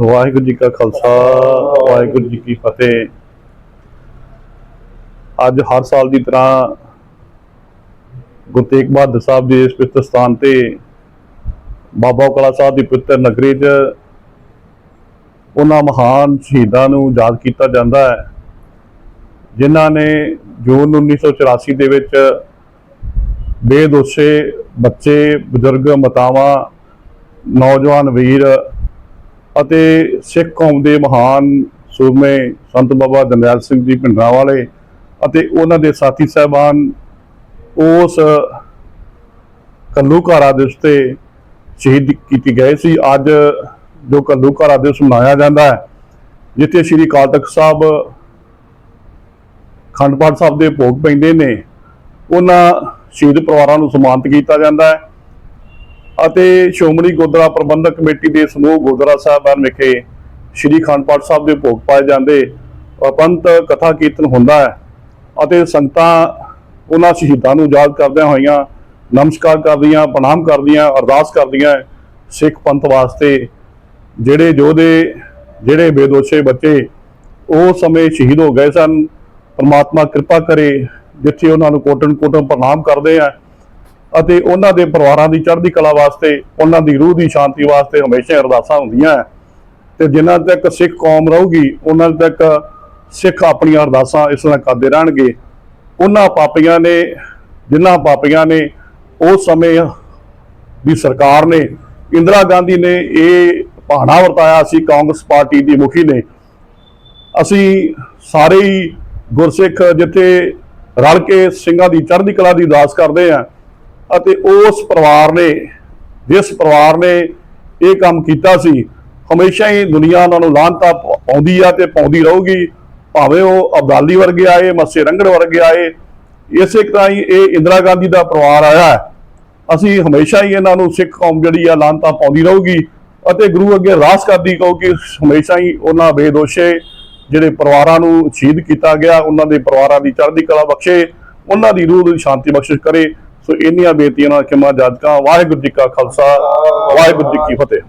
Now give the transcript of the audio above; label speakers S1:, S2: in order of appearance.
S1: ਵਾਹਿਗੁਰੂ ਜੀ ਕਾ ਖਾਲਸਾ, ਵਾਹਿਗੁਰੂ ਜੀ ਕੀ ਫਤਿਹ। ਅੱਜ ਹਰ ਸਾਲ ਦੀ ਤਰ੍ਹਾਂ ਗੁਰੂ ਤੇਗ ਬਹਾਦਰ ਸਾਹਿਬ ਦੇ ਇਸ ਪਵਿੱਤਰ ਸਥਾਨ ਤੇ ਬਾਬਾ ਕਲਾ ਸਾਹਿਬ ਦੀ ਪਵਿੱਤਰ ਨਗਰੀ 'ਚ ਉਹਨਾਂ ਮਹਾਨ ਸ਼ਹੀਦਾਂ ਨੂੰ ਯਾਦ ਕੀਤਾ ਜਾਂਦਾ ਹੈ, ਜਿਨ੍ਹਾਂ ਨੇ ਜੂਨ 1984 ਦੇ ਵਿੱਚ ਬੇਦੋਸ਼ੇ ਬੱਚੇ, ਬਜ਼ੁਰਗ, ਮਾਤਾਵਾਂ, ਨੌਜਵਾਨ ਵੀਰ ਅਤੇ ਸਿੱਖ ਕੌਮ ਦੇ ਮਹਾਨ ਸੂਰਮੇ ਸੰਤ ਬਾਬਾ ਦੰਦਿਆਲ ਸਿੰਘ ਜੀ ਭਿੰਡਰਾਂ ਵਾਲੇ ਅਤੇ ਉਹਨਾਂ ਦੇ ਸਾਥੀ ਸਹਿਬਾਨ, ਉਸ ਕੱਲੂਕਾਰਾ ਦਿਵਸ ਤੇ ਸ਼ਹੀਦ ਕੀਤੇ ਗਏ ਸੀ। ਅੱਜ ਜੋ ਕੱਲੂਕਾਰਾ ਦਿਵਸ ਮਨਾਇਆ ਜਾਂਦਾ ਹੈ, ਜਿੱਥੇ ਸ੍ਰੀ ਅਕਾਲ ਤਖਤ ਸਾਹਿਬ ਖੰਡ ਪਾਠ ਸਾਹਿਬ ਦੇ ਭੋਗ ਪੈਂਦੇ ਨੇ, ਉਹਨਾਂ ਸ਼ਹੀਦ ਪਰਿਵਾਰਾਂ ਨੂੰ ਸਨਮਾਨਿਤ ਕੀਤਾ ਜਾਂਦਾ ਹੈ। ਅਤੇ ਸ਼੍ਰੋਮਣੀ ਗੁਰਦੁਆਰਾ ਪ੍ਰਬੰਧਕ ਕਮੇਟੀ ਦੇ ਸਮੂਹ ਗੁਰਦੁਆਰਾ ਸਾਹਿਬਾਨ ਵਿਖੇ ਸ੍ਰੀ ਅਖੰਡ ਪਾਠ ਸਾਹਿਬ ਦੇ ਭੋਗ ਪਾਏ ਜਾਂਦੇ ਅਪੰਤ ਕਥਾ ਕੀਰਤਨ ਹੁੰਦਾ ਹੈ ਅਤੇ ਸੰਗਤਾਂ ਉਹਨਾਂ ਸ਼ਹੀਦਾਂ ਨੂੰ ਯਾਦ ਕਰਦਿਆਂ ਹੋਈਆਂ ਨਮਸਕਾਰ ਕਰਦੀਆਂ, ਪ੍ਰਣਾਮ ਕਰਦੀਆਂ, ਅਰਦਾਸ ਕਰਦੀਆਂ ਸਿੱਖ ਪੰਥ ਵਾਸਤੇ, ਜਿਹੜੇ ਯੋਧੇ, ਜਿਹੜੇ ਬੇਦੋਸ਼ੇ ਬੱਚੇ ਉਹ ਸਮੇਂ ਸ਼ਹੀਦ ਹੋ ਗਏ ਸਨ, ਪਰਮਾਤਮਾ ਕਿਰਪਾ ਕਰੇ ਜਿੱਥੇ ਉਹਨਾਂ ਨੂੰ ਕੋਟਨ ਕੋਟਨ ਪ੍ਰਣਾਮ ਕਰਦੇ ਆ ਅਤੇ ਉਹਨਾਂ ਦੇ ਪਰਿਵਾਰਾਂ ਦੀ ਚੜ੍ਹਦੀ ਕਲਾ ਵਾਸਤੇ, ਉਹਨਾਂ ਦੀ ਰੂਹ ਦੀ ਸ਼ਾਂਤੀ ਵਾਸਤੇ ਹਮੇਸ਼ਾ ਅਰਦਾਸਾਂ ਹੁੰਦੀਆਂ ਹੈ ਤੇ ਜਿਨ੍ਹਾਂ ਤੱਕ ਸਿੱਖ ਕੌਮ ਰਹੂਗੀ, ਉਹਨਾਂ ਤੱਕ ਸਿੱਖ ਆਪਣੀਆਂ ਅਰਦਾਸਾਂ ਇਸ ਤਰ੍ਹਾਂ ਕਰਦੇ ਰਹਿਣਗੇ। ਉਹਨਾਂ ਪਾਪੀਆਂ ਨੇ ਜਿਨ੍ਹਾਂ ਪਾਪੀਆਂ ਨੇ, ਉਸ ਸਮੇਂ ਦੀ ਸਰਕਾਰ ਨੇ, ਇੰਦਰਾ ਗਾਂਧੀ ਨੇ ਇਹ ਭਾਣਾ ਵਰਤਾਇਆ ਸੀ, ਕਾਂਗਰਸ ਪਾਰਟੀ ਦੀ ਮੁਖੀ ਨੇ। ਅਸੀਂ ਸਾਰੇ ਹੀ ਗੁਰਸਿੱਖ ਜਿੱਥੇ ਰਲ ਕੇ ਸਿੰਘਾਂ ਦੀ ਚੜ੍ਹਦੀ ਕਲਾ ਦੀ ਅਰਦਾਸ ਕਰਦੇ ਆ ਅਤੇ ਉਸ ਪਰਿਵਾਰ ਨੇ, ਜਿਸ ਪਰਿਵਾਰ ਨੇ ਇਹ ਕੰਮ ਕੀਤਾ ਸੀ, ਹਮੇਸ਼ਾ ਹੀ ਦੁਨੀਆ ਉਹਨਾਂ ਨੂੰ ਲਾਹਨਤਾ ਪਾਉਂਦੀ ਆ ਤੇ ਪਾਉਂਦੀ ਰਹੂਗੀ। ਭਾਵੇਂ ਉਹ ਅਬਦਾਲੀ ਵਰਗੇ ਆਏ, ਮੱਸੇ ਰੰਗੜ ਵਰਗੇ ਆਏ, ਇਸੇ ਤਰ੍ਹਾਂ ਹੀ ਇਹ ਇੰਦਰਾ ਗਾਂਧੀ ਦਾ ਪਰਿਵਾਰ ਆਇਆ ਅਸੀਂ ਹਮੇਸ਼ਾ ਹੀ ਇਹਨਾਂ ਨੂੰ ਸਿੱਖ ਕੌਮ ਜਿਹੜੀ ਆ, ਲਾਹਨਤਾ ਪਾਉਂਦੀ ਰਹੂਗੀ ਅਤੇ ਗੁਰੂ ਅੱਗੇ ਰਾਸ ਕਰਦੀ ਕਹੂਗੀ ਹਮੇਸ਼ਾ ਹੀ ਉਹਨਾਂ ਬੇਦੋਸ਼ੇ ਜਿਹੜੇ ਪਰਿਵਾਰਾਂ ਨੂੰ ਸ਼ਹੀਦ ਕੀਤਾ ਗਿਆ, ਉਹਨਾਂ ਦੇ ਪਰਿਵਾਰਾਂ ਦੀ ਚੜ੍ਹਦੀ ਕਲਾ ਬਖਸ਼ੇ, ਉਹਨਾਂ ਦੀ ਰੂਹ ਦੀ ਸ਼ਾਂਤੀ ਬਖਸ਼ਿਸ਼ ਕਰੇ। ਸੋ ਇੰਨੀਆਂ ਬੇਨਤੀਆਂ ਨਾਲ ਕਿ ਖਿਮਾ ਜਾਦਕਾਂ, ਵਾਹਿਗੁਰੂ ਜੀ ਕਾ ਖਾਲਸਾ, ਵਾਹਿਗੁਰੂ ਜੀ ਕੀ ਫਤਿਹ।